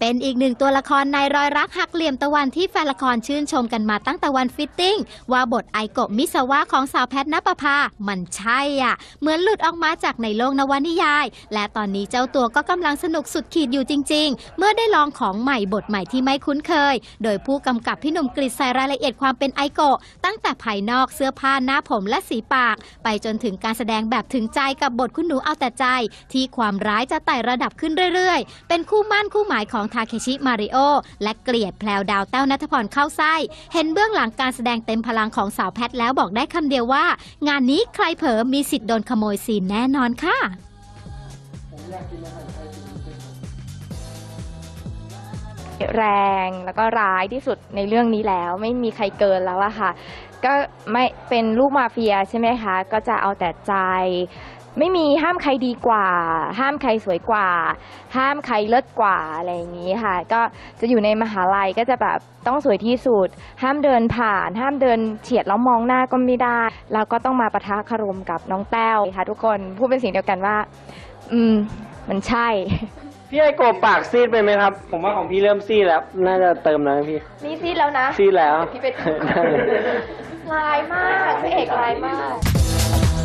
เป็นอีกหนึ่งตัวละครในรอยรักหักเหลี่ยมตะวันที่แฟนละครชื่นชมกันมาตั้งแต่วันฟิตติ้ง ว่าบทไอโกะมิสวะของสาวแพทนปภา มันใช่อะ เหมือนหลุดออกมาจากในโลกนวนิยาย และตอนนี้เจ้าตัวก็กำลังสนุกสุดขีดอยู่จริง ๆ เมื่อได้ลองของใหม่บทใหม่ที่ไม่คุ้นเคย โดยผู้กำกับพี่หนุ่มกฤษใส่รายละเอียดความเป็นไอโกะตั้งแต่ภายนอกเสื้อผ้าหน้าผมและสีปาก ไปจนถึงการแสดงแบบถึงใจกับบทคุณหนูเอาแต่ใจ ที่ความร้ายจะไต่ระดับขึ้นเรื่อยๆ เป็นคู่มั่นคู่หมายของทาเคชิมาริโอและเกลียดแพลวดาวเต้านัทพรเข้าไส้ เห็นเบื้องหลังการแสดงเต็มพลังของสาวแพทแล้วบอกได้คำเดียวว่า งานนี้ใครเผลอมีสิทธิ์โดนขโมยซีนแน่นอนค่ะ แรงแล้วก็ร้ายที่สุดในเรื่องนี้แล้ว ไม่มีใครเกินแล้วอะค่ะ ก็ไม่เป็นลูกมาเฟียใช่ไหมคะ ก็จะเอาแต่ใจ ไม่มีห้ามใครดีกว่า ห้ามใครสวยกว่า ห้ามใครเลิศกว่าอะไรอย่างนี้ค่ะ ก็จะอยู่ในมหาลัยก็จะแบบต้องสวยที่สุด ห้ามเดินผ่าน ห้ามเดินเฉียดแล้วมองหน้าก็ไม่ได้แล้วก็ต้องมาประทะคารมกับน้องแต้วค่ะ ทุกคนพูดเป็นเสียงเดียวกันว่า อืม มันใช่ พี่ไอโกะปากซีดไปไหมครับ ผมว่าของพี่เริ่มซีดแล้ว น่าจะเติมแล้วนะพี่ นี่ซีดแล้วนะซีดแล้ว พี่ไปลายมากพระเอกลายมาก